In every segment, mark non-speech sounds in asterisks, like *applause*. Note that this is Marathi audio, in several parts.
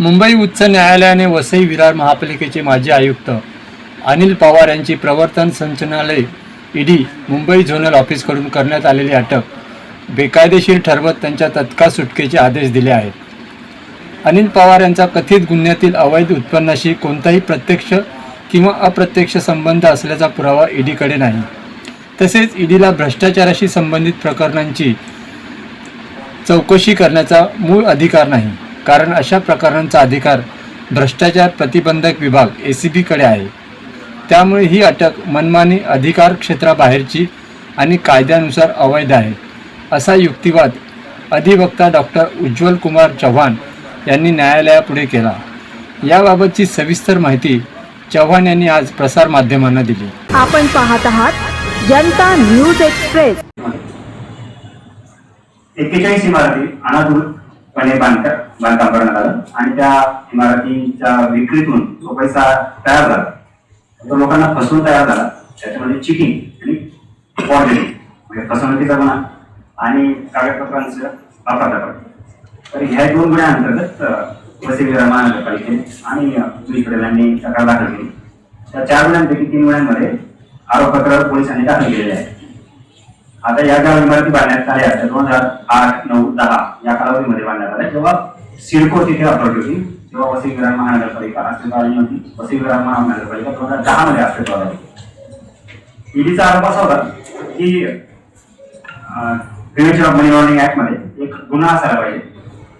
मुंबई उच्च न्यायालयाने वसई विरार महापालिकेचे माजी आयुक्त अनिल पवार यांची प्रवर्तन संचालनालय ईडी मुंबई झोनल ऑफिसकडून करण्यात आलेली अटक बेकायदेशीर ठरवत त्यांच्या तत्काळ सुटकेचे आदेश दिले आहेत. अनिल पवार यांचा कथित गुन्ह्यातील अवैध उत्पन्नाशी कोणताही प्रत्यक्ष किंवा अप्रत्यक्ष संबंध असल्याचा पुरावा ईडीकडे नाही. तसेच ईडीला भ्रष्टाचाराशी संबंधित प्रकरणांची चौकशी करण्याचा मूळ अधिकार नाही. कारण अशा प्रकरणांचा अधिकार भ्रष्टाचार प्रतिबंधक विभाग ए सी बीकडे आहे. त्यामुळे ही अटक मनमानी अधिकार क्षेत्राबाहेरची आणि कायद्यानुसार अवैध आहे असा युक्तिवाद अधिवक्ता डॉक्टर उज्ज्वल कुमार चव्हाण यांनी न्यायालयापुढे केला. याबाबतची सविस्तर माहिती चव्हाण यांनी आज प्रसारमाध्यमांना दिली. आपण पाहत आहात जनता न्यूज एक्सप्रेस. एक्केचाळीस इमारती पणे बांधकाम बांधकाम करण्यात आलं. आणि त्या इमारतीच्या विक्रीतून जो पैसा तयार झाला तो लोकांना फसवून तयार झाला त्याच्यामध्ये चिटिंग आणि फॉर्जरी म्हणजे फसवणुकीचा गुन्हा आणि कागदपत्रांचं अप्रदापण तर ह्या दोन गुन्ह्याअंतर्गत अं, वसई महानगरपालिकेने आणि अं, पोलीस यांनी तक्रार दाखल केली त्या चार गुन्ह्यांपैकी तीन गुन्ह्यांमध्ये आरोपपत्र पोलिसांनी दाखल केलेले आहे आता या ज्या इमारती बांधण्यात आल्या त्या दोन हजार आठ नऊ दहा या कालावधीमध्ये बांधण्यात आल्या तेव्हा सिडको तिथे अपलोड होती. तेव्हा वसईविरा महानगरपालिका अस्तित्वात आली होती वसईविरा महानगरपालिका दोन हजार दहा मध्ये अस्तित्वात आली ईडीचा आरोप असा होता की प्रिव्हेंशन ऑफ मनी लॉन्ड्रिंग ऍक्टमध्ये एक गुन्हा असायला पाहिजे.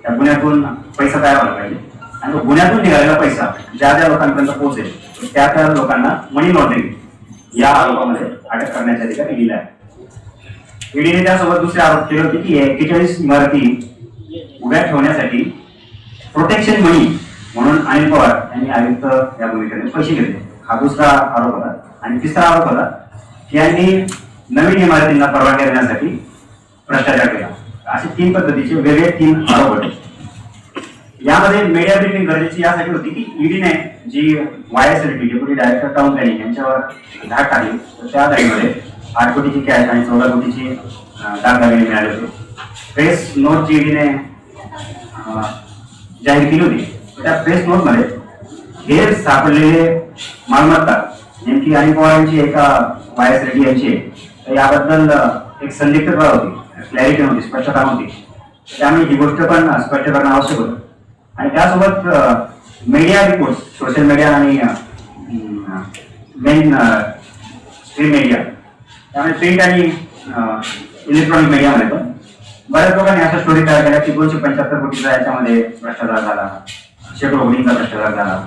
त्या गुन्ह्यातून पैसा तयार व्हायला पाहिजे. आणि तो गुन्ह्यातून निघालेला पैसा ज्या ज्या लोकांपर्यंत पोहोचेल त्या त्या लोकांना मनी लॉन्ड्रिंग या आरोपामध्ये अटक करण्याचे अधिकार ईडीला आहे ईडीने त्यासोबत दुसरे आरोप केले होते की एक्केचाळीस इमारती उभ्या ठेवण्यासाठी प्रोटेक्शन मनी म्हणून अनिल पवार यांनी आयुक्त या भूमिकेने पैसे घेतले. हा दुसरा आरोप होता आणि तिसरा आरोप होता की यांनी नवीन इमारतींना परवानगी देण्यासाठी भ्रष्टाचार केला. असे तीन पद्धतीचे वेगळे तीन आरोप होते. यामध्ये मीडिया ब्रिफिंग गरजेची यासाठी होती की ईडीने जी Y S L T deputy director town planning यांच्यावर धाड टाकली. त्या धाडीमध्ये आठ कोटीची कॅश आणि चौदा कोटीची अं, दागदागिने मिळाले होते प्रेस नोट जी ईडीने जाहीर केली होती त्या प्रेस नोटमध्ये हेर सापडलेले मालमत्ता नेमकी आणि पवारांची एका वाय एस रेड्डी यांची आहे. तर याबद्दल एक संदिग्धता होती क्लॅरिटी नव्हती स्पष्टता नव्हती त्यामुळे ही गोष्ट पण स्पष्ट करणं आवश्यक होतं आणि त्यासोबत मीडिया रिपोर्ट सोशल मीडिया आणि मेन स्ट्रीम मीडिया त्यामुळे प्रिंट आणि इलेक्ट्रॉनिक मीडियामध्ये पण. बऱ्याच लोकांनी अशा स्टोरी तयार केल्या की दोनशे पंच्याहत्तर कोटीचा याच्यामध्ये भ्रष्टाचार झाला शेकडो कोटींचा भ्रष्टाचार झाला.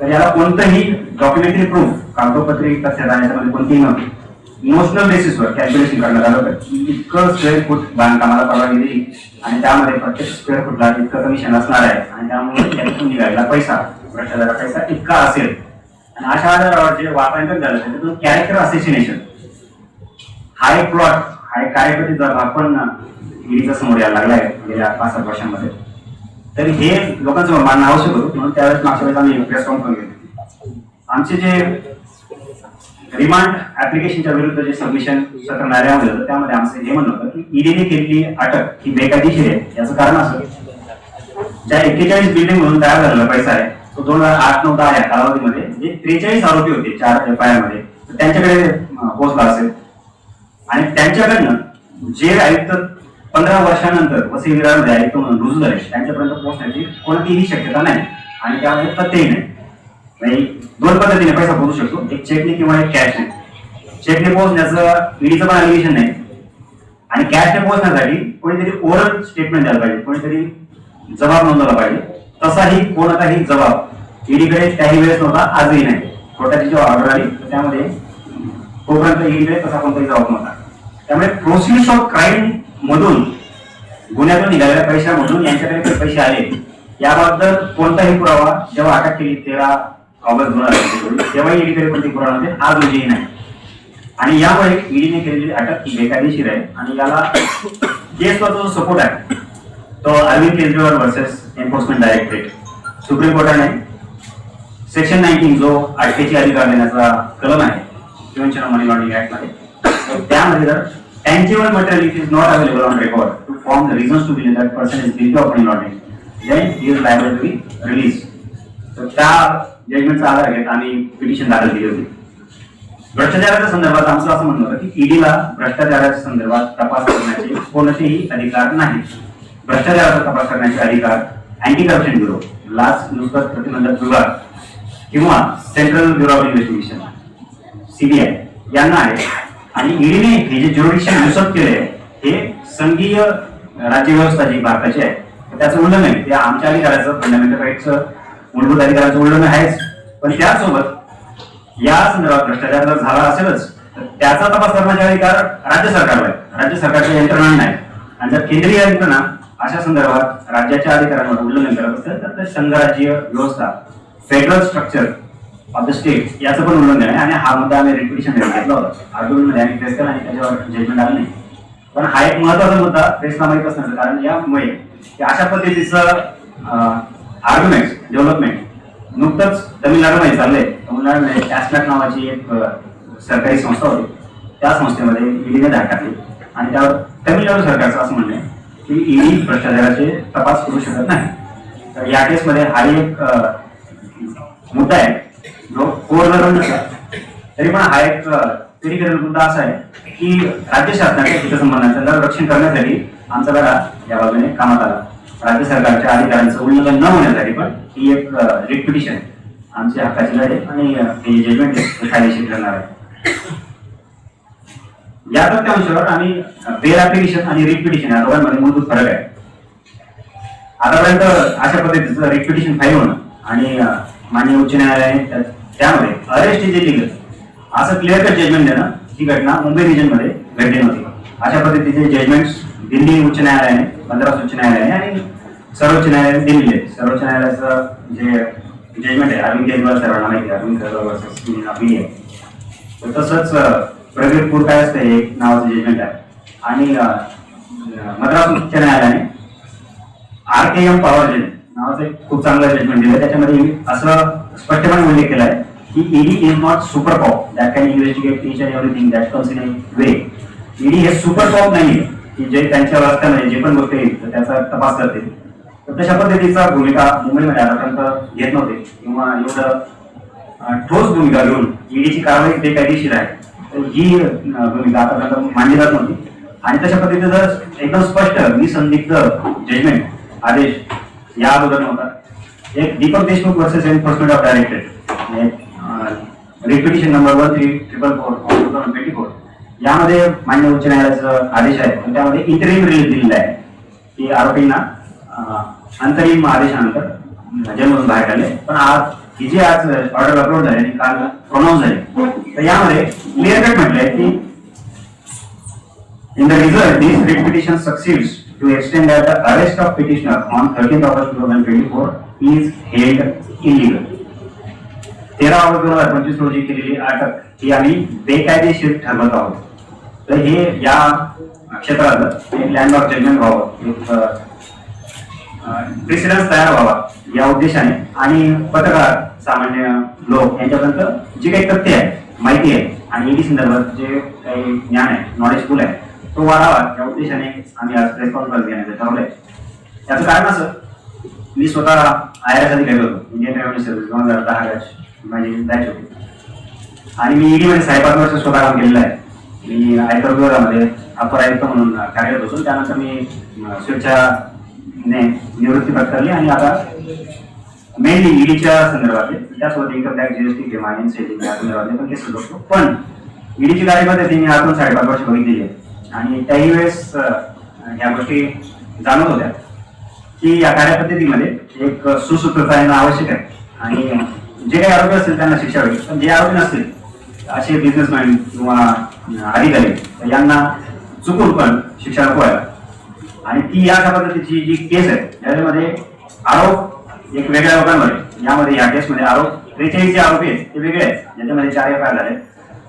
तर याला कोणतंही डॉक्युमेंटरी प्रूफ कागदोपत्री तथ्यता याच्यामध्ये कोणतीही नव्हती. इमोशनल बेसिसवर कॅल्क्युलेशन करण्यात आलं होतं इतकं स्क्वेअर फूट बांधकामाला परवानगी दिली आणि त्यामध्ये प्रत्येक स्क्वेअर फूटला इतकं कमिशन असणार आहे आणि त्यामुळे त्यातून निघालेला पैसा भ्रष्टाचाराचा पैसा इतका असेल. आणि अशा जे वाटांकन झालं त्याच्यातून कॅरेक्टर असेसिनेशन हा एक प्लॉट हा एक कार्यपती जर आपण ईडीचा समोर यायला लागलाय गेल्या पाच सात वर्षांमध्ये तर हे लोकांचं मानणं आवश्यक होतं. म्हणून त्यावेळेस मागच्या वेळेस आम्ही प्रेस कॉन्फरन्स घेतली आमचे जे रिमांड ऍप्लिकेशनच्या विरुद्ध जे सबमिशन सत्र न्यायालयामध्ये होतं त्यामध्ये आमचं हे म्हणणं होतं की ईडीने केलेली अटक ही बेकायदेशीर आहे याचं कारण असं. ज्या एक्केचाळीस बिल्डिंग म्हणून तयार झालेला पैसा आहे तो दोन हजार आठ नऊ दहा या कालावधीमध्ये जे त्रेचाळीस आरोपी होते चार एफ आय त्यांच्याकडे पोहोचला असेल. आणि त्यांच्याकडनं जे आयुक्त पंधरा वर्षानंतर वसई विरारमध्ये आयुक्त म्हणून रुजू झाले त्यांच्यापर्यंत पोहोचण्याची कोणतीही शक्यता नाही आणि त्यामध्ये तथ्यही नाही. म्हणजे दोन पद्धतीने पैसा पोहोचू शकतो. एक चेकने किंवा एक कॅशने चेकने पोहोचण्याचं ईडीचं पण अलिगेशन नाही. आणि कॅशने पोहोचण्यासाठी कोणीतरी ओरल स्टेटमेंट द्यायला पाहिजे. कोणीतरी जबाब नोंदवला पाहिजे. तसाही कोणताही जबाब ईडीकडे त्याही वेळेस नव्हता आजही नाही. कोर्टाची जेव्हा ऑर्डर आली तर त्यामध्ये तोपर्यंत ईडीकडे तसा कोणताही जबाब नव्हता. त्यामुळे प्रोसेस ऑफ क्राईम मधून गुन्ह्यातून निघालेल्या पैशामधून यांच्याकडे काही पैसे आले. याबद्दल कोणताही पुरावा जेव्हा अटक केली तेरा ऑगस्ट दोन हजार तेव्हाही तेव्हा ईडीकडे कोणतेही पुरावा म्हणजे नव्हते आज रोजीही नाही. आणि यामुळे ईडीने केलेली अटक ही बेकायदेशीर आहे. आणि याला केसचा जो सपोर्ट आहे तो Arvind Kejriwal versus enforcement directorate supreme कोर्टाने सेक्शन नाईन्टीन जो अटकेची अधिकार देण्याचा कलम आहे प्रिव्हेन्शन मनी लॉन्ड्रिंग ऍक्टमध्ये त्यामध्ये जर tangible material which is not available on record to form the reasons to believe that person is guilty of money laundering he is liable to be released. So, त्या जजमेंटचा आधार घेत आम्ही पिटिशन दाखल केली होती. भ्रष्टाचाराच्या संदर्भात आमचं असं म्हणणं होतं की ईडीला भ्रष्टाचाराच्या संदर्भात तपास करण्याचे कोणतेही अधिकार नाही. भ्रष्टाचाराचा तपास करण्याचे अधिकार अँटी करप्शन ब्युरो लाच लुचपत प्रतिबंधक विभाग किंवा central bureau of investigation CBI यांना आहे. आणि ईडीने हे जे ज्युरिडिक्शन युसप केले हे संघीय राज्यव्यवस्था जी भारताची आहे. त्याचं उल्लंघन आहे. ते आमच्या अधिकाराचं फंडामेंटल राईटचं मूलभूत अधिकाराचं उल्लंघन आहेच. पण त्याचसोबत या संदर्भात भ्रष्टाचार जर झाला असेलच तर त्याचा तपास करण्याचे अधिकार राज्य सरकारला आहे राज्य सरकारच्या यंत्रणांना आहे आणि जर केंद्रीय यंत्रणा अशा संदर्भात राज्याच्या अधिकारांवर उल्लंघन करत असेल तर संघराज्य व्यवस्था federal structure of the state याचं पण उल्लंघन आहे आणि हा मुद्दा आम्ही रेपिटेशन घेतला होता. आर्ग्युमेंटमध्ये आम्ही प्रेस केला आणि त्याच्यावर जजमेंट आलं नाही. पण हा एक महत्त्वाचा मुद्दा प्रेसला माहीत असण्याचं कारण यामुळे की अशा पद्धतीचं आर्ग्युमेंट डेव्हलपमेंट नुकतंच तमिळनाडूमध्ये चाललंय. तमिळनाडूमध्ये कॅशबॅक नावाची एक सरकारी संस्था होती. त्या संस्थेमध्ये ईडीने धाड टाकली. आणि त्यावर तमिळनाडू सरकारचं असं म्हणणं आहे की ईडी भ्रष्टाचाराचे तपास करू शकत नाही. तर या केसमध्ये हा एक मुद्दा आहे. जो तरी पण हा एक पेरिफेरल मुद्दा असा आहे की राज्य शासनाच्या हितसंबंधांचं रक्षण करण्यासाठी आमचा लढा या बाजूने कामात आला. राज्य सरकारच्या अधिकाऱ्यांचं उल्लंघन न होण्यासाठी पण ही एक रिट पिटिशन आमची हक्काची लढाई आणि हे जजमेंट आहे कायदेशीर ठरणार आहे. या तथ्यांशावर आम्ही बेर ऍप्लिकेशन आणि रिट पिटिशन या दोघांमध्ये मूलभूत फरक आहे. आतापर्यंत अशा पद्धतीचं रिपिटिशन फाईल होणं आणि माननीय उच्च न्यायालयाने त्यामुळे त्यामध्ये अरेस्ट इज इलिगल असं क्लिअर कट जजमेंट देणं ही घटना मुंबई रिजनमध्ये घडली नव्हती. अशा पद्धतीचे जजमेंट्स दिल्ली उच्च न्यायालयाने मद्रास उच्च न्यायालयाने आणि सर्वोच्च न्यायालयाने दिलेले सर्वोच्च न्यायालयाचं जे जजमेंट आहे अरविंद केजरीवाल सर्वांना माहिती आहे अरविंद केजरीवाल वर्सेस आहे. तर तसंच अं, प्रगतपूर काय असतं हे एक नावाचं जजमेंट आहे. आणि मद्रास उच्च न्यायालयाने R K M power gen नावाचं एक खूप चांगलं जजमेंट दिलं. त्याच्यामध्ये असं स्पष्टपणे उल्लेख केला आहे. ED ED is not super cop that can investigate each and everything that comes in a way ED हे सुपर पॉप नाही की जे त्यांच्या रस्त्यामध्ये जे पण गोष्ट येईल तर त्याचा तपास करते. तर तशा पद्धतीचा भूमिका मुंबईमध्ये आतापर्यंत घेत नव्हते. किंवा एवढं ठोस भूमिका घेऊन ईडीची कारवाई बेकायदेशीर आहे. तर ही भूमिका आतापर्यंत मांडली जात नव्हती. आणि तशा पद्धतीचं एकदम स्पष्ट निसंदिग्ध जजमेंट आदेश या अगोदर नव्हता. एक Deepak Deshmukh versus enforcement of directed repetition number one three triple four two thousand twenty four यामध्ये मान्य उच्च न्यायालयाचा आदेश आहे. आणि त्यामध्ये इंटरिम रिलीज दिलेला आहे. की आरोपींना अंतरिम आदेशानंतर जेलमधून बाहेर काढले. पण आज ही जी आज ऑर्डर अपलोड झाली आणि काल प्रोनाऊन्स झाली तर यामध्ये क्लिअर कट म्हटलंय की in the result this result, this writ petition succeeds to extend that the arrest of petitioner on 13th August 2024 is held illegal. तेरा ऑगस्ट दोन हजार पंचवीस रोजी केलेली अटक ही आम्ही बेकायदेशीर ठरवत आहोत. तर हे या क्षेत्रात एक ऑफ जजमेंट व्हावं. प्रेसिडन्स तयार व्हावा या उद्देशाने. आणि पत्रकार सामान्य लोक यांच्यापर्यंत जे काही तथ्य आहे माहिती आहे आणि ईडी संदर्भात जे काही ज्ञान आहे नॉलेजफुल आहे तो वाढावा या उद्देशाने आम्ही आज प्रेस कॉन्फरन्स घेण्याचं ठरवलंय. त्याचं कारण असं मी स्वतः आय आर अधिकारी होतो इंडियन रेव्हेन्यू सर्व्हिस दोन हजार दहा माझी बॅच होती. आणि मी ईडी मध्ये साडेपाच वर्ष स्वतः काम केलेलं आहे. मी आयकर विभागामध्ये अपर आयुक्त म्हणून कार्यरत होतो. त्यानंतर मी स्वेच्छाने निवृत्ती पत्करली आणि आता मेनली ईडीच्या संदर्भातले. त्यासोबत इन्कम टॅक्स जीएसटी किंवा एन सेलिंग या संदर्भातले पण केसेस बघतो पण ईडीची कार्यपद्धती मी आतून साडेपाच वर्ष बघितलेली आहे. आणि त्याही वेळेस ह्या या गोष्टी जाणवत होत्या की या कार्यपद्धतीमध्ये एक सुसूत्रता येणं आवश्यक आहे. आणि जे काही आरोपी असतील त्यांना शिक्षा होईल पण जे आरोपी नसतील असे बिझनेसमॅन किंवा अधिकारी तर यांना चुकून पण शिक्षा नको व्हायला. आणि ती या पद्धतीची जी केस आहे त्याच्यामध्ये आरोप एक वेगळ्या लोकांवर आहे. यामध्ये या केसमध्ये आरोप त्रेचाळीस जे आरोपी आहेत ते वेगळे आहेत. ज्याच्यामध्ये चार एफ आय झाले.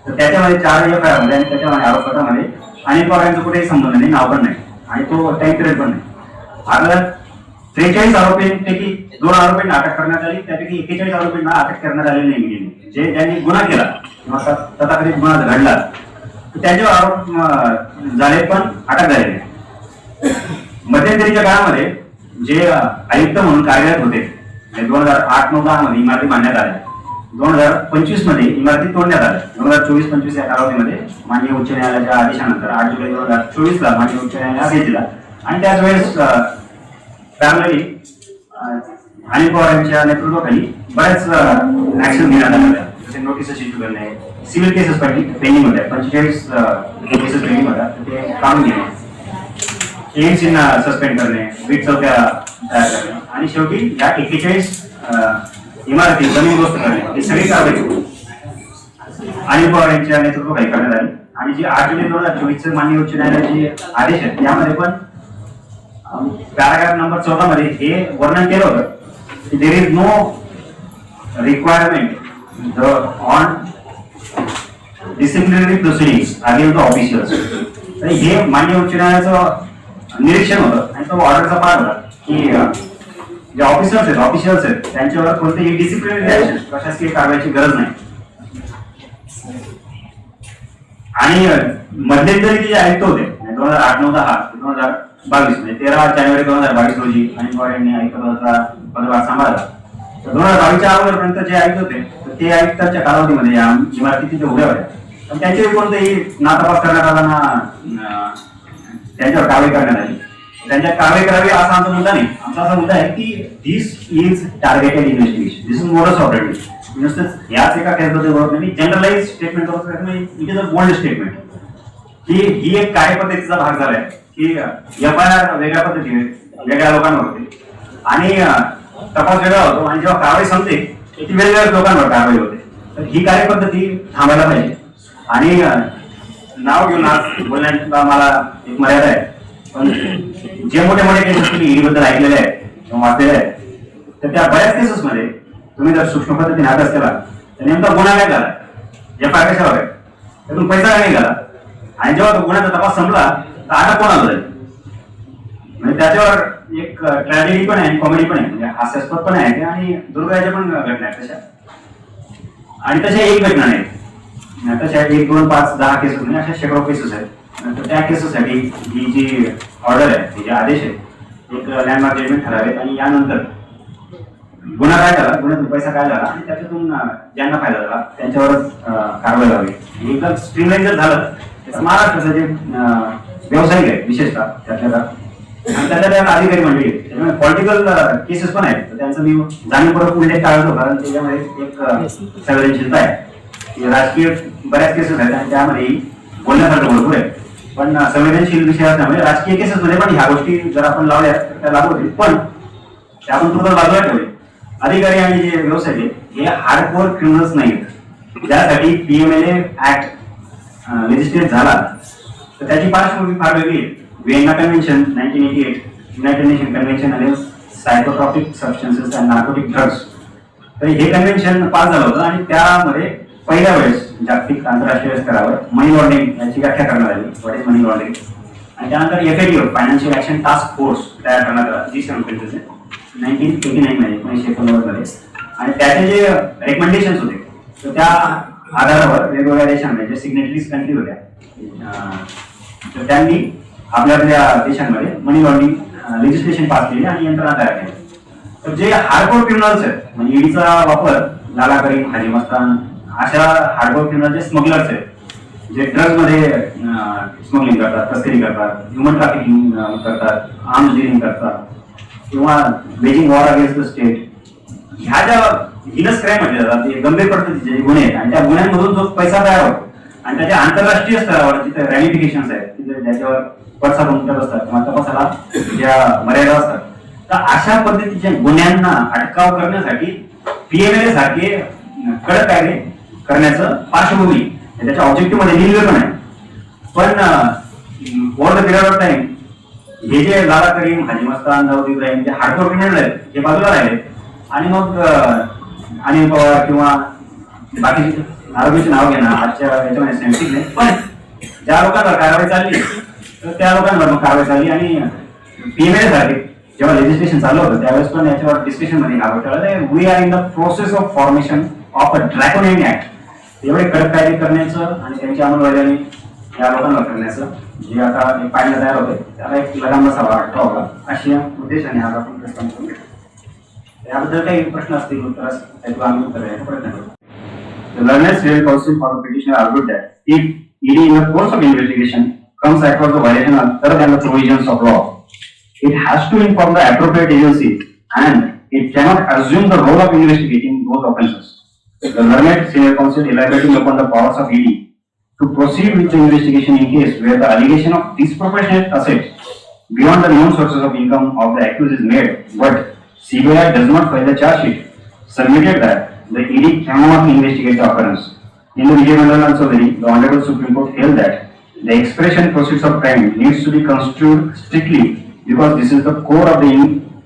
तर त्याच्यामध्ये चार एफ आयमध्ये आणि त्याच्यामध्ये आरोप पत्रामध्ये अनेक पवारांचा कुठेही संबंध नाही नाव पण नाही. आणि तो टाइम पिरियड पण नाही. आता त्रेचाळीस आरोपींपैकी दोन आरोपींना अटक करण्यात आली. त्यापैकी एकेचाळीस आरोपींना अटक करण्यात आलेली नाही जे ज्यांनी गुन्हा केला किंवा तथाकथित गुन्हा घडला त्यांचे आरोप झाले पण अटक झाले नाही. मध्यंतरीच्या काळामध्ये जे आयुक्त म्हणून कार्यरत होते म्हणजे दोन हजार आठ नऊ दहा मध्ये इमारती बांधण्यात आल्या. दोन हजार पंचवीसमध्ये इमारती तोडण्यात आल्या. दोन हजार चोवीस पंचवीस या कालावधीमध्ये माननीय उच्च न्यायालयाच्या आदेशानंतर आठ जुलै दोन हजार चोवीस ला माननीय उच्च न्यायालयात आदेश दिला. आणि त्याच वेळेस त्यामुळे अनिल पवारांच्या नेतृत्वाखाली बऱ्याच ऍक्शन घेण्यात आल्या होत्या जसे नोटिसेस इश्यू करणे सिव्हिल केसेस पेंडिंग होत्या. पंचेचाळीस केसेस पेंडिंग होत्या ते काढून घेणे. एएमसीना सस्पेंड करणे वीट चौक्या तयार करणे. आणि शेवटी या एक्केचाळीस इमारती जमीनदोस्त करणे. ही सगळी कारवाई अनिल पवार यांच्या नेतृत्वाखाली करण्यात आली. आणि जी आठ जुलै दोन हजार चोवीस मान्य उच्च न्यायालयाचे आदेश आहेत यामध्ये पण पॅराग्राफ नंबर चौदा मध्ये हे वर्णन केलं होतं. There is no requirement the on disciplinary proceedings against the officials तर हे मान्य उच्च न्यायालयाचं निरीक्षण होतं. आणि तो ऑर्डरचा पार होता की जे ऑफिसर्स आहेत ऑफिशियल्स आहेत त्यांच्यावर कोणतेही डिसिप्लिनरी ऍक्शन प्रशासकीय कारवाईची गरज नाही. आणि मध्यंतरी जे आयुक्त होते दोन हजार आठ नऊ दहा दोन हजार बावीस म्हणजे तेरा जानेवारी दोन हजार बावीस रोजी अनिल पवार यांनी पदभार सांभाळला. तर दोन हजार बावीसच्या अगोदरपर्यंत जे आयुक्त होते तर ते आयुक्ताच्या कालावधीमध्ये या इमारतीचे जे उभ्या होत्या पण त्यांचे कोणताही ना तपास करण्यात आला ना त्यांच्यावर कारवाई करण्यात आली. त्यांच्या कारवाई करावी असा आमचा मुद्दा नाही. आमचा असा मुद्दा आहे की this is targeted investigation this is modus operative नुसतंच याच एका केसबद्दल बोलत नाही. जनरलाइज स्टेटमेंट करत it is a bold statement की ही एक कार्यपद्धतीचा भाग आहे की एफ आय आर वेगळ्या पद्धतीने वेगळ्या लोकांवर होते आणि तपास वेगळा होतो. आणि जेव्हा कारवाई संपते ती वेगवेगळ्या लोकांवर कारवाई होते. तर ही कार्यपद्धती थांबायला पाहिजे. आणि नाव घेऊन आज बोलण्याचा मला एक मर्यादा आहे. पण जे मोठे मोठे केसेस तुम्ही ईडीबद्दल ऐकलेले आहेत किंवा वाचलेले आहेत तर त्या बऱ्याच केसेसमध्ये तुम्ही जर सूक्ष्म पद्धतीने हात केला तर नेमका गुन्हा काय झाला? एफ आय कशावर आहे त्यातून पैसा काय निघाला आणि जेव्हा तो गुन्ह्याचा तपास संपला तर आता कोणाला जाईल म्हणजे त्याच्यावर एक ट्रॅजेडी पण आहे कॉमेडी पण आहे. म्हणजे हास्यास्पद पण आहे आणि दुर्गाच्या पण घटना आहेत तशा. आणि तशा एक घटना नाही. तशा एक दोन पाच दहा केसेस म्हणजे अशा शेकडो केसेस आहेत. तर त्या केसेससाठी ही जी ऑर्डर आहे हे जे आदेश आहे एक लँडमार्क जजमेंट ठरावेत आणि यानंतर गुन्हा काय झाला? गुन्ह्यातून पैसा काय झाला? आणि त्याच्यातून ज्यांना फायदा झाला त्यांच्यावरच कारवाई व्हावी. एकदम स्ट्रीमलाईन जर झालं तर जे व्यावसायिक आहेत विशेषतः त्यातल्या आणि त्यातल्या त्यात अधिकारी मंडळी त्याच्यामुळे पॉलिटिकल केसेस पण आहेत. तर त्यांचं मी जाणीवपूर्वक उल्लेख टाळतो कारण त्याच्यामध्ये एक संवेदनशीलता आहे. राजकीय बऱ्याच केसेस आहेत आणि त्यामध्ये बोलण्यासारखं भरपूर आहे. पण संवेदनशील विषय असल्यामुळे राजकीय केसेस मध्ये पण ह्या गोष्टी जर आपण लावल्या तर त्या लागू होतील. पण त्या आपण पूर्ण बाजूला ठेवले अधिकारी आणि जे व्यवसाय आहेत, हे हार्डकोर क्रिमिनल्स नाहीत. ज्यासाठी पीएमएलए ऍक्ट रजिस्ट्रेट झाला. तर त्याची पार्श्वभूमी फार वेगळी आहे. Vienna convention nineteen eighty eight united nation convention आणि psychotropic substances and narcotic drugs तर हे कन्व्हेन्शन पास झालं होतं आणि त्यामध्ये पहिल्या वेळेस जागतिक आंतरराष्ट्रीय स्तरावर मनी लॉन्ड्रिंग याची व्याख्या करण्यात आली. व्हॉट इज मनी लॉन्ड्रिंग आणि त्यानंतर एफएडीओ फायनान्शियल ऍक्शन टास्क फोर्स तयार करण्यात आला. G seven nineteen eighty nine मध्ये एकोणीसशे एकोणनव्वदमध्ये. आणि त्याचे जे रेकमेंडेशन होते तर त्या आधारावर वेगवेगळ्या देशांमध्ये जे सिग्नेटरीज कंट्री होत्या तर त्यांनी आपल्या आपल्या देशांमध्ये मनी लॉन्ड्रिंग लेजिस्लेशन पास केले आणि यंत्रणा तयार केली. तर जे हार्डकोर क्रिमिनल्स आहेत म्हणजे ईडीचा वापर लाला करीम हाजी मस्तान अशा हार्डकोर क्रिमिनल जे स्मगलर्स आहेत जे ड्रग्जमध्ये स्मगलिंग करतात तस्करी करतात ह्युमन ट्रॅफिकिंग करतात आर्म्स डिलिंग करतात किंवा waging war against the state ह्या ज्या हिनस क्राईम म्हटल्या जातात ते गंभीर पद्धतीचे गुन्हे आहेत आणि त्या गुन्ह्यांमधून जो पैसा तयार होतो आणि त्याच्या आंतरराष्ट्रीय स्तरावर जिथे रॅलिफिकेशन आहेत तिथे ज्याच्यावर पडसाद उमटत असतात किंवा तपासाला ज्या मर्यादा असतात तर अशा पद्धतीच्या गुन्ह्यांना अटकाव करण्यासाठी पीएमएल सारखे कडक कायदे करण्याचं पार्श्वभूमी त्याच्या ऑब्जेक्टिव्हमध्ये लिहिलं पण आहे. पण over the period of time हे जे लाला करीम हाजी मस्तान दाऊद इब्राहिम जे हार्डकोर क्रिमिनल आहेत हे बाजूला राहिले. आणि मग अनिल पवार किंवा बाकीचे आरोग्याचे नाव घेणं आजच्या याच्यामध्ये सेन्सिटिव्ह नाही पण ज्या लोकांवर कारवाई चालली तर त्या लोकांवर मग कारवाई चालली आणि पीएमएल झाली. जेव्हा लेजिस्लेशन चालू होतं त्यावेळेस पण याच्यावर डिस्कशनमध्ये हा घोटाळा we are in the process of formation of a draconian act एवढे कडक कायदे करण्याचं आणि त्यांची अंमलबजावणी या लोकांना करण्याचं जे आता पाहायला तयार होते त्याला एक लगाम बसावा अटकावा अशी उद्देशाने आज आपण प्रश्न करून याबद्दल काही प्रश्न असतील उत्तर आम्ही उत्तर द्यायचा प्रयत्न करू. The learned civil counsel for the petitioner argued that if ED in the course of investigation comes across the violation other than the provisions of law, it has to inform the appropriate agency and it cannot assume the role of investigating those offences. The learned senior counsel elaborating upon the powers of ED to proceed with the investigation in case where the allegation of disproportionate assets beyond the known sources of income of the accused is made, but CBI does not file the charge sheet, submitted that the ED cannot investigate the occurrence. In the Vijay Mandal Ansari, the Honorable Supreme Court held that the expression proceeds of crime needs to be construed strictly because this is the core of the in-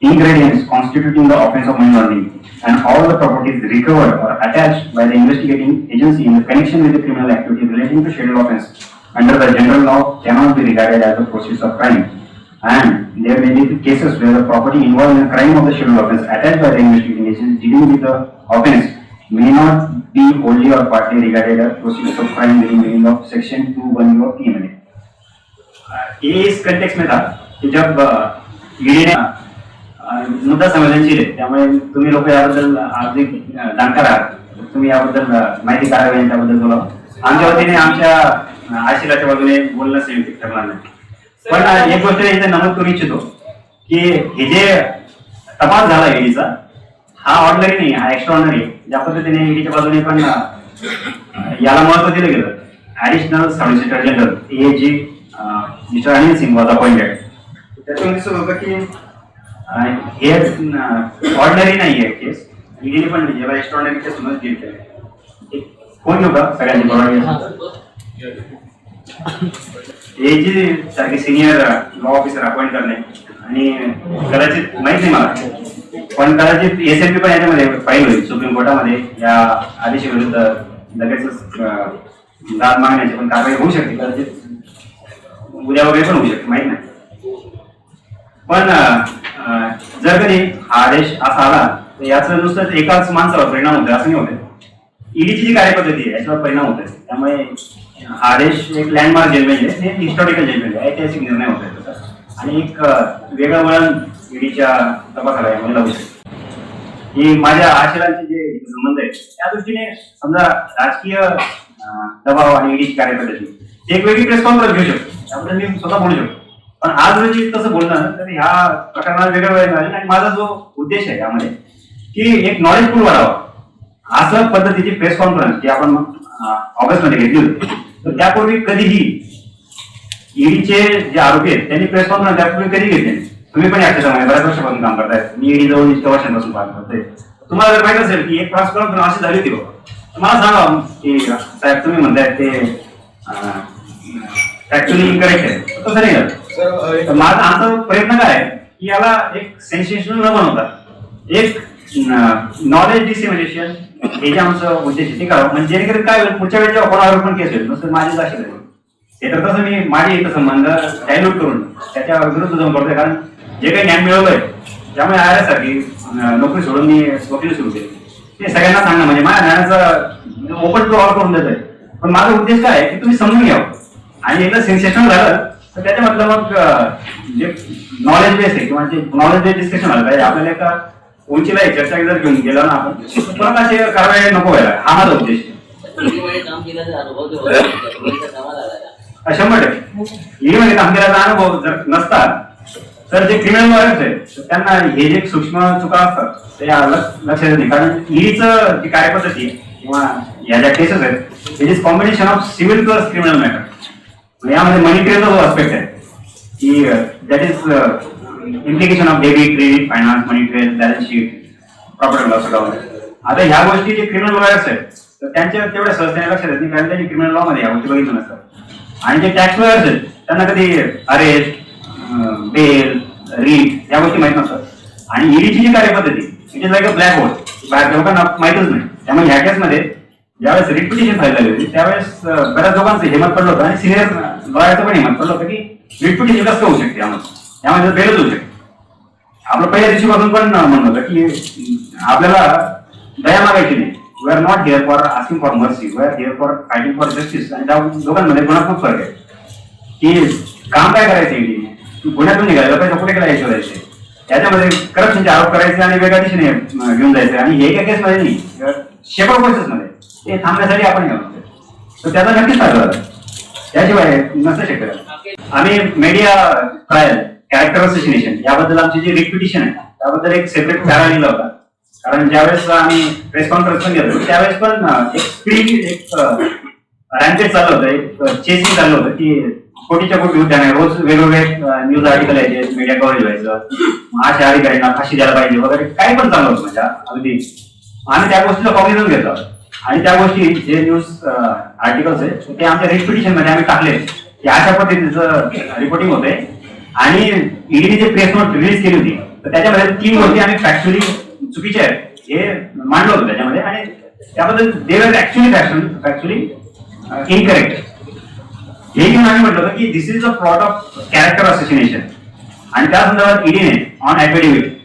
ingredients constituting the offense of money laundering and all the properties recovered or attached by the investigating agency in connection with the criminal activity relating to scheduled offense under the general law cannot be regarded as the proceeds of crime. And there may be cases where the property involved in the crime of the scheduled offence attached by the investigating agency dealing with the offence may not be wholly or partly regarded as proceeds of crime within the meaning of section two one of PMLA. ये इस कंटेक्स में था कि जब ईडी ने मुद्दा संवेदनशील आहे त्यामुळे तुम्ही लोक याबद्दल अगदी जाणकार आहात तुम्ही याबद्दल माहिती काढावी त्याबद्दल बोला आमच्या वतीने आमच्या आशिराच्या बाजूने बोलणं संयुक्त ठरणार नाही पण एक गोष्ट इथे नमूद करू इच्छितो की हे जे तपास झाला ईडीचा हा ऑर्डनरी नाही हा एक्स्ट्रॉर्डनरी ज्या पद्धतीने ईडीच्या बाजूने पण याला महत्त्व दिलं गेलं. Additional solicitor general A G mister Anil Singh was appointed त्याच्यामध्ये दिसत होतं की हे ऑर्डनरी नाही आहे केस ईडीने पण याला एक्स्ट्रॉर्डनरी केस म्हणून डील केलं फोन घेऊ का? सगळ्यांनी परवानगी ए जी सारखे सिनियर लॉ ऑफिसर अपॉइंट करणे आणि कदाचित माहीत नाही मला. पण कदाचित एस एम पी पण याच्यामध्ये फाईल होईल सुप्रीम कोर्टामध्ये या आदेशाविरुद्ध लगेच दाद मागण्याची पण कारवाई होऊ शकते कदाचित उद्या वगैरे पण होऊ शकते माहीत नाही. पण जर कधी हा आदेश असा आला तर याचं नुसतं एकाच माणसावर परिणाम होतोय असं नाही होत ईडीची जी कार्यपद्धती आहे याच्यावर परिणाम होतोय. त्यामुळे आदेश एक लँडमार्क जजमेंट आहे. ते हिस्टॉरिकल जजमेंट आहे. ऐतिहासिक निर्णय होतोय त्याचा. आणि एक वेगळं वळण ईडीच्या तपासाला यामुळे म्हणजे लावू शकतो. की माझ्या आचारांचे जे संबंध आहेत त्या दृष्टीने समजा राजकीय दबाव आणि ईडीची कार्यपद्धती एक वेगळी प्रेस कॉन्फरन्स घेऊ शकतो. त्याबद्दल मी स्वतः बोलू शकतो. पण आज रोजी तसं बोलणं तर ह्या प्रकरणाला वेगळं वेळ मिळाले. आणि माझा जो उद्देश आहे यामध्ये की एक नॉलेज पूल वाढावा. असं पद्धतीची प्रेस कॉन्फरन्स जी आपण ऑगस्टमध्ये घेतली होती. त्यापूर्वी कधीही ईडीचे जे आरोपी आहेत त्यांनी प्रेस कॉन्फरन्स त्यापूर्वी कधी घेतले. तुम्ही पण या क्षेत्रामध्ये बऱ्याच वर्षापासून काम करताय. मी ईडी जवळ इतक्या वर्षांपासून काम करतोय. तुम्हाला जर माहीत असेल की एक प्रेस कॉन्फरन्स अशी झाली होती बाबा मला सांगा की साहेब तुम्ही म्हणताय ते ऍक्च्युली इनकरेक्ट आहे. तसं नाही तर माझा आमचा प्रयत्न काय आहे की याला एक सेन्सेशनल न बनवता एक नॉलेज डिसिमिनेशन हे जे आमचं उद्देश ते करावं म्हणजे जेणेकरून काय होईल पुढच्या वेळेच्या कोणावर पण केस होईल नुसतं माझी अशी हे तर तसं मी माझे इथं संबंध डायल्यूट करून त्याच्या विरुद्ध जाऊन करतोय कारण जे काही ज्ञान मिळवलंय त्यामुळे आय सारखी नोकरी सोडून मी वकील सुरू केली. ते सगळ्यांना सांगणं म्हणजे माझ्या ज्ञानाचं ओपन टू ऑल करून देतोय. पण माझा उद्देश काय आहे की तुम्ही समजून घ्यावं आणि एकदा सेन्सेशन झालं तर त्याच्यामधलं मग जे नॉलेज बेस आहे किंवा जे नॉलेज बेस डिस्कशन झालं पाहिजे आपल्याला एका उंचीला एक चर्चा जर घेऊन गेला ना आपण. परत असे कारवाई नको व्हायला. हा माझा उद्देश. शंभर टक्के. ईडीमध्ये म्हणजे काम केल्याचा अनुभव जर नसता तर जे क्रिमिनल लॉयर्स आहेत त्यांना हे जे सूक्ष्म चुका असतात ते लक्षात येत नाही. कारण ईडीचं जी कार्यपद्धती किंवा या ज्या केसेस आहेत it is combination of civil plus criminal matter यामध्ये मनी ट्रेलचा जो आस्पेक्ट आहे की uh, that is implication of debit credit finance money trail balance sheet property loss account आता ह्या गोष्टी जे क्रिमिनल लॉयर्स आहेत तर त्यांच्या तेवढ्या सहजतेने लक्षात येत नाही कारण त्यांनी क्रिमिनल लॉ मध्ये या गोष्टी बघितलं नसतात. आणि जे टॅक्स लॉयर्स आहेत त्यांना कधी अरेस्ट बेल रीट या गोष्टी माहीत नसतात. आणि ईडीची जी कार्यपद्धती it is like a black hole बाहेर लोकांना माहितच नाही. त्यामुळे ह्या केसमध्ये ज्यावेळेस रिट पिटिशन फाईल झाली होती त्यावेळेस बऱ्याच लोकांचं हिमत पडलं होतं आणि सिनियर लॉयरचं पण हिमत पडलं होतं की रिट पिटिशन कसं होऊ शकते आम्हाला त्यामध्ये बेलच होऊ शकते. आपलं पहिल्या दिवशीपासून पण म्हणत होतं की आपल्याला दया मागायची नाही. We are not here for asking for mercy we are here for fighting for justice आणि त्या दोघांमध्ये गुणात्मक फरक आहे. की काम काय करायचं ईडीने गुन्ह्यातून निघायला पैसा कुठे गेला शोधायचे त्याच्यामध्ये करप्शनचे आरोप करायचे आणि वेगळ्या दिशेने घेऊन जायचे आणि हे एका केसमध्ये नाही. शेकडो केसेस ते थांबण्यासाठी आपण घेऊन तर त्याचा नक्कीच फायदा त्याशिवाय नसतं शक्य. आम्ही मीडिया ट्रायल कॅरेक्टर असोसिएशन याबद्दल आमची जी रिपिटिशन आहे त्याबद्दल एक सेपरेट पॅरा लिहिला होता. कारण ज्यावेळेस आम्ही प्रेस कॉन्फरन्स पण घेतो त्यावेळेस पण एक स्क्रीन एक रॅम्पेज चालू होतं एक चेसिंग चालू होतं की कोटीच्या कोटी होत्या रोज वेगवेगळे न्यूज आर्टिकल यायचे मीडिया कव्हरेज व्हायचं अशा अधिकाऱ्यांना फाशी द्यायला पाहिजे वगैरे काही पण चालू होतं म्हणजे अगदी. आम्ही त्या गोष्टीला कॉग्निझन घेतलं. आणि त्या गोष्टी जे न्यूज आर्टिकल्स आहेत ते आमच्या रिपिटिशनमध्ये आम्ही टाकले. की अशा पद्धतीचं रिपोर्टिंग होते आणि ईडीने जे प्रेस नोट रिलीज केली होती तर त्याच्यामध्ये तीन गोष्टी आम्ही फॅक्च्युअली चुकीच्या आहेत हे मांडलं होतं त्याच्यामध्ये. आणि त्याबद्दल देवर ऍक्च्युली फॅक्च्युअली इनकरेक्ट हे घेऊन आम्ही म्हटलं होतं की this is a plot of character association आणि त्या संदर्भात ईडीने ऑन ऍफिडेव्हिट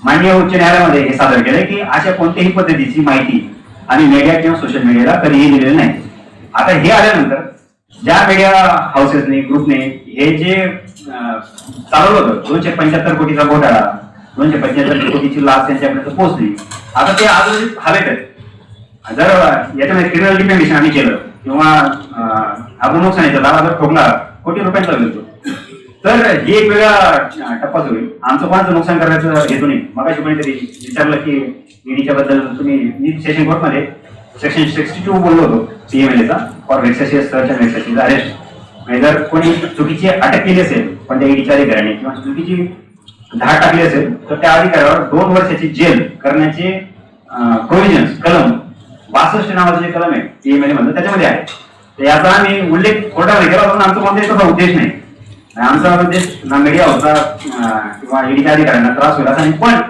माननीय उच्च न्यायालयामध्ये हे सादर केलंय की अशा कोणत्याही पद्धतीची माहिती आणि मीडिया किंवा सोशल मीडियाला कधीही दिलेली नाही. आता हे आल्यानंतर ज्या मीडिया हाऊसेसने ग्रुपने हे जे चालवलं होतं. दोनशे पंच्याहत्तर कोटीचा घोटाळा दोनशे पंच्याहत्तर कोटीची लाच त्यांच्यापर्यंत पोहोचली. आता ते आज हवेत आहेत. जर याच्यामध्ये क्रिमिनल डिफेमेशन आम्ही केलं किंवा अं, आपण नुकसानीचा दावा जर ठोकला कोटी रुपयांचा मिळतो तर हे एक वेगळा टप्पाच होईल आमचं कोणाचं नुकसान करायचं हेतू नाही. मग कोणीतरी विचारलं की ईडीच्या बद्दल तुम्ही मी सेशन कोर्टमध्ये सेक्शन सिक्स्टी टू बोललो होतो पीएमएलएचा for vexatious search and vexatious arrest जर कोणी चुकीची अटक केली असेल पण त्या ईडीच्या अधिकाऱ्याने किंवा चुकीची धाड टाकली असेल तर त्या अधिकाऱ्यावर दोन वर्षाची जेल करण्याचे प्रोव्हिजन कलम बासष्ट नावाचं जे कलम आहे पीएमएलमध्ये त्याच्यामध्ये आहे. तर याचा आम्ही उल्लेख कोर्टामध्ये केला पण आमचा कोणताही तसा उद्देश नाही. आमचा उद्देश ना मीडिया होता किंवा ईडीच्या अधिकाऱ्यांना त्रास होईल असा नाही पण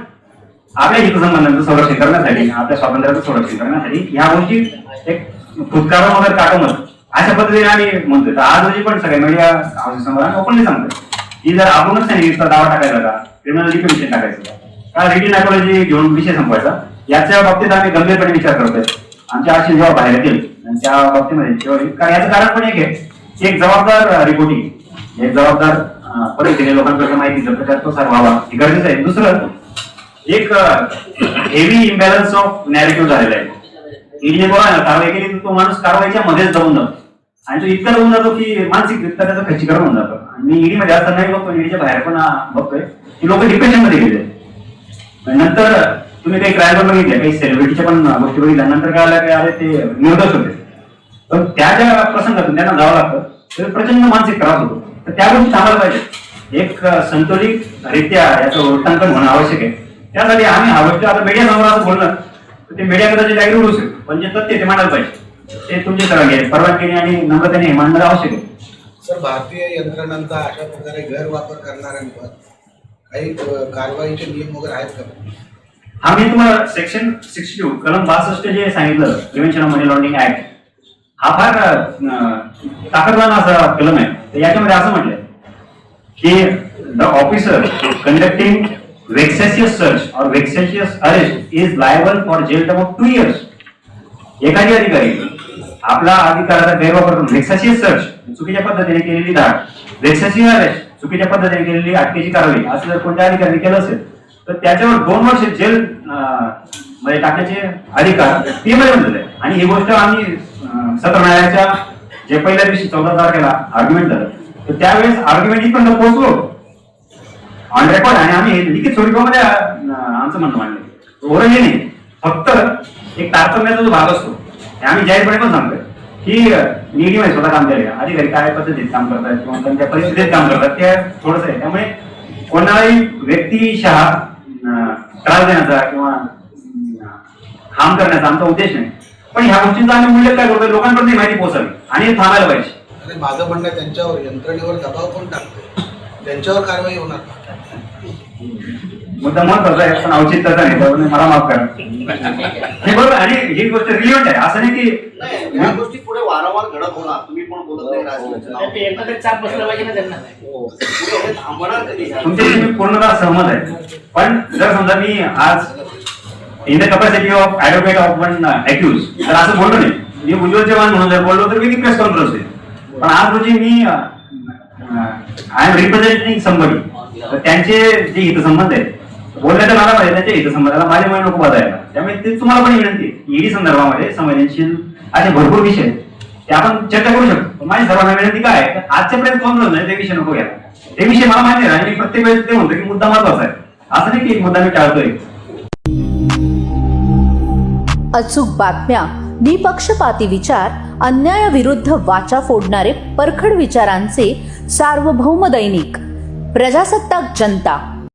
आपल्या हितसंबंधांचं संरक्षण करण्यासाठी आपल्या स्वातंत्र्याचं संरक्षण करण्यासाठी ह्या गोष्टी एक फुटकारा वगैरे काटमत अशा पद्धतीने आम्ही म्हणतोय. आज रोजी पण सगळ्या मीडिया हाऊसेस समोर ओपनली सांगतोय. की जर आपणच सांगितलं दावा टाकायचा का? क्रिमिनल डिफेमेशन टाकायचं का? का नायकोलॉजी घेऊन विषय संपवायचा. याच्या बाबतीत आम्ही गंभीरपणे विचार करतोय. आमच्या आशी जेव्हा बाहेर येतील आणि त्या बाबतीमध्ये जेव्हा कारण याचं कारण पण एक आहे. एक जबाबदार रिपोर्टिंग एक जबाबदार अं, पद्धतीने लोकांकडे माहितीचा प्रचार प्रसार व्हावा. हे गरजेचं आहे. दुसरं एक हेवी इम्बॅलन्स ऑफ नॅरेटिव्ह झालेला आहे. ईडीने बोला ना कारवाई केली तर तो माणूस कारवाईच्या मध्येच जाऊन जातो. आणि तो इतका होऊन जातो की मानसिकरित्या त्याचा खच्चीकरण होऊन जातो. आणि मी ईडी मध्ये असतानाही बघतो ईडीच्या बाहेर पण बघतोय. की लोक डिप्रेशनमध्ये गेले नंतर तुम्ही काही ट्रायल पण बघितले काही सेलिब्रिटीच्या पण गोष्टी बघितल्या. नंतर काय आलं काय आले ते निर्दोष होते. पण त्या ज्या प्रसंगातून त्यांना जावं लागतं तर प्रचंड मानसिक त्रास होतो. तर त्या गोष्टी थांबायला पाहिजे एक संतुलित रित्या याचं वृत्तांकन होणं आवश्यक आहे. त्यासाठी आम्ही हा गोष्ट आता मीडिया समोर असं बोललं तर ते मीडिया कदाचित ऍग्री होऊ शकतो. पण जे तथ्य ते मांडायला पाहिजे. ते तुमचे सगळं घे परवानगीने आणि नम्रतेने मांडणं आवश्यक आहे. सर भारतीय यंत्रणांचा अशा प्रकारे गैरवापर करणाऱ्यांवर काही अ, कारवाईचे नियम वगैरे आहेत का? हा मी तुम्हाला सेक्शन सिक्स्टी टू कलम बासष्ट जे सांगितलं prevention of money laundering act हा फार अं, ताकदवान असा कलम आहे. तर याच्यामध्ये असं म्हटलंय की the officer conducting vexatious search or vexatious arrest is liable for jail term of two years एखादी अधिकारी आपला अधिकाराचा गैरवापर करून वेक्सेशियस सर्च चुकीच्या पद्धतीने केलेली धाड वेक्सेशियस अरेस्ट चुकीच्या पद्धतीने केलेली अटकेची कारवाई असं जर कोणत्या अधिकाऱ्याने केलं असेल तर त्याच्यावर दोन वर्ष जेल मध्ये टाकण्याचे अधिकार ते मध्ये आहे. आणि ही गोष्ट आम्ही सत्र न्यायालयाच्या जे पहिल्या दिवशी चौदा तारखेला आर्ग्युमेंट झालं तर त्यावेळेस आर्ग्युमेंट इथपर्यंत पोहोचलो. ऑन रेकॉर्ड आणि आम्ही लिखित स्वरूपामध्ये आमचं म्हणणं मांडलं. हे नाही फक्त एक तारतम्याचा जो भाग असतो आम्ही जाहीरपणे पण सांगतोय की निडी आहे स्वतः काम केले अधिकारी काय पद्धतीत काम करतात किंवा त्यांच्या परिस्थितीत काम करतात. ते थोडंसं आहे. त्यामुळे कोणालाही व्यक्तिशः त्रास देण्याचा किंवा हाम करण्याचा आमचा उद्देश नाही. पण ह्या गोष्टींचा आम्ही उल्लेख काय करतोय लोकांपर्यंत माहिती पोहोचावी. आणि हे थांबायला पाहिजे. अरे माझं म्हणणं त्यांच्यावर यंत्रणेवर दबाव कोण टाकतो त्यांच्यावर कारवाई होणार मुद्दा महत्त्वाचा आहे पण औचित्याचा नाही त्यामुळे मला माफ करा. *laughs* हे बरोबर आणि ही गोष्ट रिलिव्हंट आहे असं नाही की नाही या गोष्टी पुढे वारंवार घडत होणार तुम्ही पण बोलत नाही राजकीय तर ते एखादं चाप बसलं पाहिजे ना त्यांना. पुढे हे थांबणार कधी? तुमच्याशी मी पूर्णतः सहमत आहे. पण जर समजा मी आज in the capacity of advocate of one accused तर असं बोललो नाही. मी उज्ज्वल चव्हाण म्हणून जर बोललो तर मी प्रेस कॉन्फरन्स होईल पण आज रोजी मी आय एम रिप्रेझेंटिंग समबडी तर त्यांचे जे हितसंबंध आहेत बोलण्याच्या नादामध्ये त्यांच्या हितसंबंधाला माझ्यामुळे नको बदलायला त्यामुळे ते तुम्हाला पण विनंती ईडी संदर्भामध्ये संवेदनशील असे भरपूर विषय ते आपण चर्चा करू शकतो. माझी सर्वांना विनंती काय आहे? तर आजच्या प्रेस नाही ते विषय नको घ्या. ते विषय मला माहिती आहे आणि मी प्रत्येक वेळेस ते म्हणतो की मुद्दा महत्त्वाचा आहे. असं नाही की एक मुद्दा मी टाळतोय. अचूक बातम्या निपक्षपाती विचार अन्यायाविरुद्ध वाचा फोडणारे परखड विचारांचे सार्वभौम दैनिक. प्रजासत्ताक जनता.